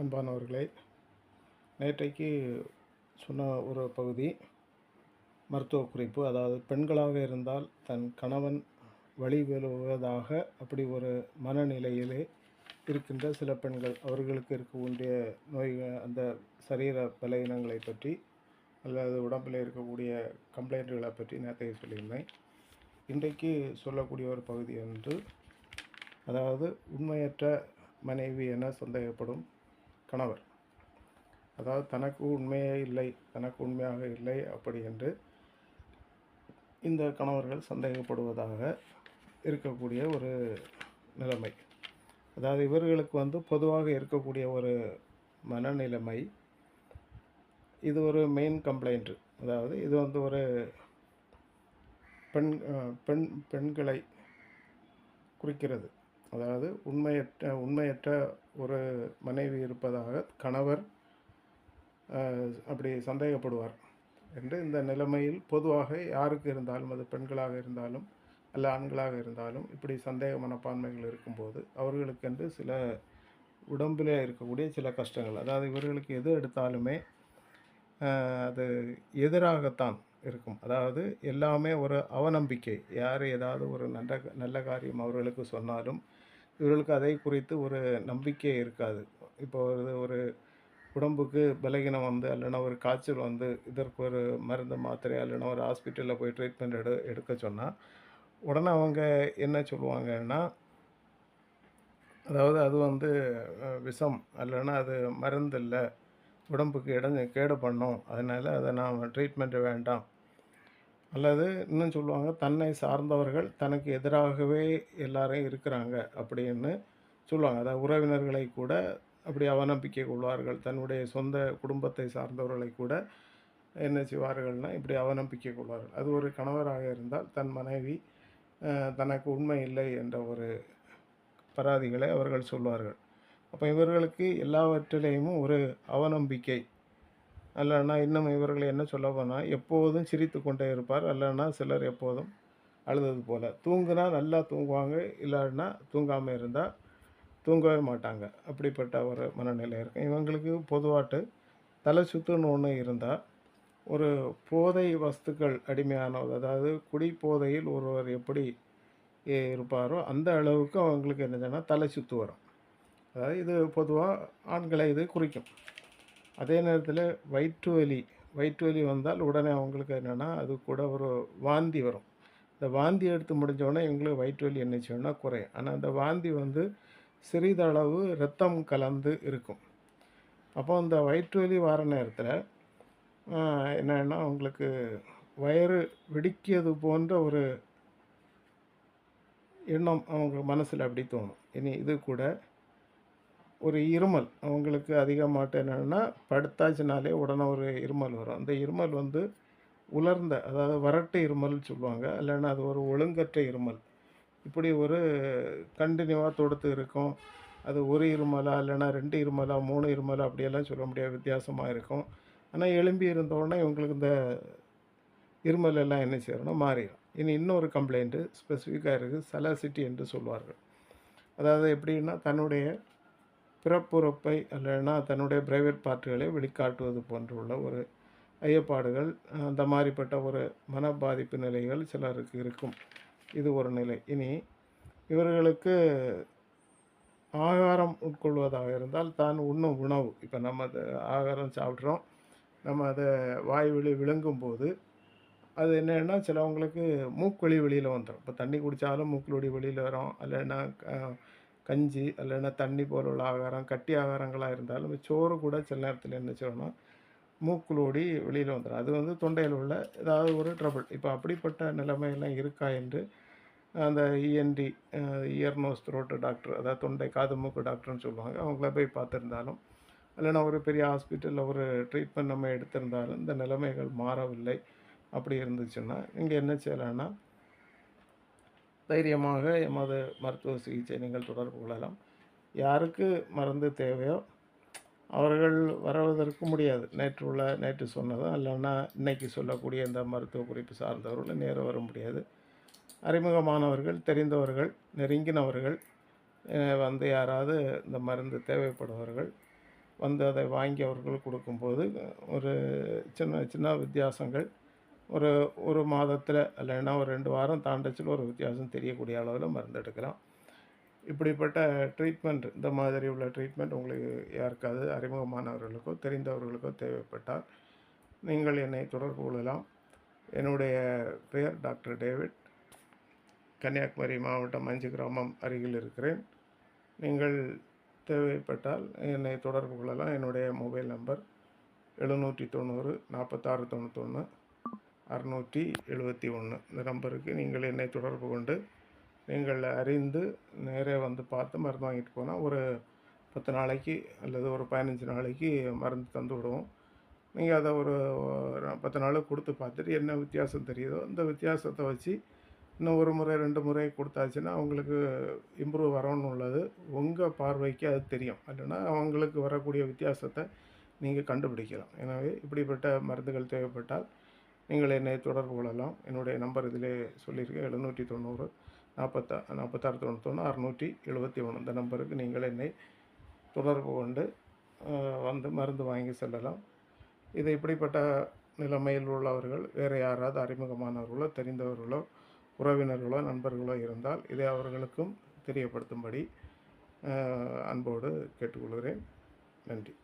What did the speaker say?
அன்பானவர்களே நேற்றைக்கு சொன்ன ஒரு பகுதி மருத்துவ குறிப்பு. அதாவது பெண்களாக இருந்தால் தன் கணவன் வழி விழுவதாக அப்படி ஒரு மனநிலையிலே இருக்கின்ற சில பெண்கள் அவர்களுக்கு இருக்கக்கூடிய நோய் அந்த சரீர பலவீனங்களை பற்றி அல்லது உடம்பில் இருக்கக்கூடிய கம்ப்ளைண்ட்டுகளை பற்றி நேற்றைய சொல்லியிருந்தேன். இன்றைக்கு சொல்லக்கூடிய ஒரு பகுதி என்று அதாவது உண்மையற்ற மனைவி என சந்தேகப்படும் கணவர். அதாவது தனக்கு உண்மையே இல்லை தனக்கு உண்மையாக இல்லை அப்படி என்று இந்த கணவர்கள் சந்தேகப்படுவதாக இருக்கக்கூடிய ஒரு நிலைமை. அதாவது இவர்களுக்கு வந்து பொதுவாக இருக்கக்கூடிய ஒரு மனநிலைமை இது ஒரு மெயின் கம்ப்ளைண்ட்டு அதாவது இது வந்து ஒரு பெண் பெண் பெண்களை குறிக்கிறது. அதாவது உண்மையற்ற உண்மையற்ற ஒரு மனைவி இருப்பதாக கணவர் அப்படி சந்தேகப்படுவார். என்று இந்த நிலைமையில் பொதுவாக யாருக்கு இருந்தாலும் அது பெண்களாக இருந்தாலும் அல்ல ஆண்களாக இருந்தாலும் இப்படி சந்தேக மனப்பான்மைகள் இருக்கும்போது அவர்களுக்கென்று சில உடம்பிலே இருக்கக்கூடிய சில கஷ்டங்கள் அதாவது இவர்களுக்கு எது எடுத்தாலுமே அது எதிராகத்தான் இருக்கும். அதாவது எல்லாமே ஒரு அவநம்பிக்கை. யார் ஏதாவது ஒரு நல்ல நல்ல காரியம் அவர்களுக்கு சொன்னாலும் இவர்களுக்கு அதை குறித்து ஒரு நம்பிக்கை இருக்காது. இப்போ ஒரு ஒரு உடம்புக்கு பலகீனம் வந்து இல்லைனா ஒரு காய்ச்சல் வந்து இதற்கு ஒரு மருந்து மாத்திரை இல்லைன்னா ஒரு ஹாஸ்பிட்டலில் போய் ட்ரீட்மெண்ட் எடு எடுக்க சொன்னால் உடனே அவங்க என்ன சொல்லுவாங்கன்னா அதாவது அது வந்து விஷம் இல்லைன்னா அது மருந்து இல்லை உடம்புக்கு இடஞ்ச கேடு பண்ணும். அதனால் அதை நாம் ட்ரீட்மெண்ட்டு வேண்டாம். அல்லது இன்னும் சொல்லுவாங்க தன்னை சார்ந்தவர்கள் தனக்கு எதிராகவே எல்லாரும் இருக்கிறாங்க அப்படின்னு சொல்லுவாங்க. அதாவது உறவினர்களை கூட அப்படி அவநம்பிக்கை கொள்வார்கள். தன்னுடைய சொந்த குடும்பத்தை சார்ந்தவர்களை கூட என்ன செய்வார்கள்னால் இப்படி அவநம்பிக்கை கொள்வார்கள். அது ஒரு கணவராக இருந்தால் தன் மனைவி தனக்கு உண்மை இல்லை என்ற ஒரு பராதிகளை அவர்கள் சொல்வார்கள். அப்போ இவர்களுக்கு எல்லாவற்றிலேயும் ஒரு அவநம்பிக்கை. அல்லனா இன்னும் இவர்கள் என்ன சொல்ல போனால் எப்போதும் சிரித்து கொண்டே இருப்பார். அல்லனா சிலர் எப்போதும் அழுதது போல். தூங்குனா நல்லா தூங்குவாங்க. இல்லைன்னா தூங்காமல் இருந்தால் தூங்கவே மாட்டாங்க. அப்படிப்பட்ட ஒரு மனநிலை இருக்கும் இவங்களுக்கு பொதுவாட்டு தலை சுத்துன்னு ஒன்று இருந்தால் ஒரு போதை வஸ்துக்கள் அடிமையானது அதாவது குடி போதையில் ஒருவர் எப்படி இருப்பாரோ அந்த அளவுக்கு அவங்களுக்கு என்னதுன்னா தலை சுத்து வரும். அதாவது இது பொதுவாக ஆண்களை இது குறிக்கும். அதே நேரத்தில் வயிற்று வலி வயிற்று வலி வந்தால் உடனே அவங்களுக்கு என்னென்னா அது கூட ஒரு வாந்தி வரும். இந்த வாந்தி எடுத்து முடிஞ்சோடனே இவங்களுக்கு வயிற்று வலி என்ன செய்யணும்னா குறையும். ஆனால் அந்த வாந்தி வந்து சிறிதளவு ரத்தம் கலந்து இருக்கும். அப்போ அந்த வயிற்று வலி வர நேரத்தில் என்னன்னா அவங்களுக்கு வயிறு வெடிக்கியது போன்ற ஒரு எண்ணம் அவங்க மனசில் அப்படி தோணும். இனி இது கூட ஒரு இருமல். அவங்களுக்கு அதிகமாகட்டும் என்னென்னா படுத்தாச்சுனாலே உடனே ஒரு இருமல் வரும். அந்த இருமல் வந்து உலர்ந்த அதாவது வறட்டு இருமல்னு சொல்லுவாங்க. இல்லைன்னா அது ஒரு ஒழுங்கற்ற இருமல். இப்படி ஒரு கண்டினியூவாக தொடுத்து இருக்கும். அது ஒரு இருமலா இல்லைன்னா ரெண்டு இருமலா மூணு இருமலா அப்படியெல்லாம் சொல்ல முடியாது. வித்தியாசமாக இருக்கும். ஆனால் எலும்பி இருந்தோடனே இவங்களுக்கு இந்த இருமல் எல்லாம் என்ன செய்யணும்னா மாறிடும் இனி இன்னொரு கம்ப்ளைண்ட்டு ஸ்பெசிஃபிக்காக இருக்குது சலாசிட்டி என்று சொல்வார்கள். அதாவது எப்படின்னா தன்னுடைய பிறப்புறுப்பை இல்லைன்னா தன்னுடைய பிரைவேட் பார்ட்டுகளை வெளிக்காட்டுவது போன்றுள்ள ஒரு ஐயப்பாடுகள் அந்த மாதிரிப்பட்ட ஒரு மன பாதிப்பு நிலைகள் சிலருக்கு இருக்கும். இது ஒரு நிலை. இனி இவர்களுக்கு ஆகாரம் உட்கொள்வதாக இருந்தால் தான் உண்ணும் உணவு. இப்போ நம்ம அதை ஆகாரம் சாப்பிட்றோம். நம்ம அதை வாய் வழி விழுங்கும் போது அது என்னன்னா சிலவங்களுக்கு மூக்குவழி வெளியில் வந்துடும் இப்போ தண்ணி குடித்தாலும் மூக்குவழி வெளியில் வரும். இல்லைன்னா கஞ்சி இல்லைன்னா தண்ணி போல உள்ள ஆகாரம் கட்டி ஆகாரங்களாக இருந்தாலும் சோறு கூட சில நேரத்தில் என்ன செய்யணும்? மூக்குலோடி வெளியில் வந்துடும் அது வந்து தொண்டையில் உள்ள ஏதாவது ஒரு ட்ரபிள் இப்போ அப்படிப்பட்ட நிலைமையெல்லாம் இருக்கா என்று அந்த ENT ear nose throat doctor அதாவது தொண்டை காது மூக்கு டாக்டர்னு சொல்லுவாங்க. அவங்கள போய் பார்த்துருந்தாலும் இல்லைன்னா ஒரு பெரிய ஹாஸ்பிட்டலில் ஒரு ட்ரீட்மெண்ட் நம்ம எடுத்திருந்தாலும் இந்த நிலைமைகள் மாறவில்லை. அப்படி இருந்துச்சுன்னா இங்கே என்ன செய்யலாம்னா தைரியமாக எமது மருத்துவ சிகிச்சை நீங்கள் தொடர்பு கொள்ளலாம். யாருக்கு மருந்து தேவையோ அவர்கள் வரவதற்கு முடியாது. நேற்று உள்ள நேற்று சொன்னதும் இல்லைன்னா இன்னைக்கு சொல்லக்கூடிய இந்த மருத்துவ குறிப்பு சார்ந்தவர்கள் நேரம் வர முடியாது. அறிமுகமானவர்கள் தெரிந்தவர்கள் நெருங்கினவர்கள் வந்து யாராவது இந்த மருந்து தேவைப்படுபவர்கள் வந்து அதை வாங்கி அவர்கள் கொடுக்கும்போது ஒரு சின்ன சின்ன வித்தியாசங்கள் ஒரு ஒரு மாதத்தில் இல்லைன்னா ஒரு ரெண்டு வாரம் தாண்டச்சில் ஒரு வித்தியாசம் தெரியக்கூடிய அளவில் மருந்து எடுக்கலாம். இப்படிப்பட்ட ட்ரீட்மெண்ட் இந்த மாதிரி உள்ள ட்ரீட்மெண்ட் உங்களுக்கு யாருக்காவது அறிமுகமானவர்களுக்கோ தெரிந்தவர்களுக்கோ தேவைப்பட்டால் நீங்கள் என்னை தொடர்பு கொள்ளலாம். என்னுடைய பெயர் டாக்டர் டேவிட். கன்னியாகுமரி மாவட்டம் அஞ்சு கிராமம் அருகில் இருக்கிறேன். நீங்கள் தேவைப்பட்டால் என்னை தொடர்பு கொள்ளலாம். என்னுடைய மொபைல் நம்பர் எழுநூற்றி தொண்ணூறு நாற்பத்தாறு தொண்ணூத்தொன்று அறுநூற்றி எழுபத்தி ஒன்று. இந்த நம்பருக்கு நீங்கள் என்னை தொடர்பு கொண்டு நீங்கள் அறிந்து நேரே வந்து பார்த்து மருந்து வாங்கிட்டு போனால் ஒரு பத்து நாளைக்கு அல்லது ஒரு பதினஞ்சு நாளைக்கு மருந்து தந்து விடுவோம். நீங்கள் அதை ஒரு பத்து நாள் கொடுத்து பார்த்துட்டு என்ன வித்தியாசம் தெரியுதோ அந்த வித்தியாசத்தை வச்சு இன்னும் ஒரு முறை ரெண்டு முறை கொடுத்தாச்சுன்னா அவங்களுக்கு இம்ப்ரூவ் வரணும்னு உள்ளது. உங்கள் பார்வைக்கு அது தெரியும். இல்லைன்னா அவங்களுக்கு வரக்கூடிய வித்தியாசத்தை நீங்கள் கண்டுபிடிக்கலாம். எனவே இப்படிப்பட்ட மருந்துகள் தேவைப்பட்டால் நீங்கள் என்னை தொடர்பு கொள்ளலாம். என்னுடைய நம்பர் இதிலே சொல்லியிருக்கேன். எழுநூற்றி தொண்ணூறு நாற்பத்தா நாற்பத்தாறு தொண்ணூத்தொன்று அறுநூற்றி எழுபத்தி ஒன்று. இந்த நம்பருக்கு நீங்கள் என்னை தொடர்பு கொண்டு வந்து மருந்து வாங்கி செல்லலாம். இது இப்படிப்பட்ட நிலைமையில் உள்ளவர்கள் வேறு யாராவது அறிமுகமானவர்களோ தெரிந்தவர்களோ உறவினர்களோ நண்பர்களோ இருந்தால் இதை அவர்களுக்கும் தெரியப்படுத்தும்படி அன்போடு கேட்டுக்கொள்கிறேன். நன்றி.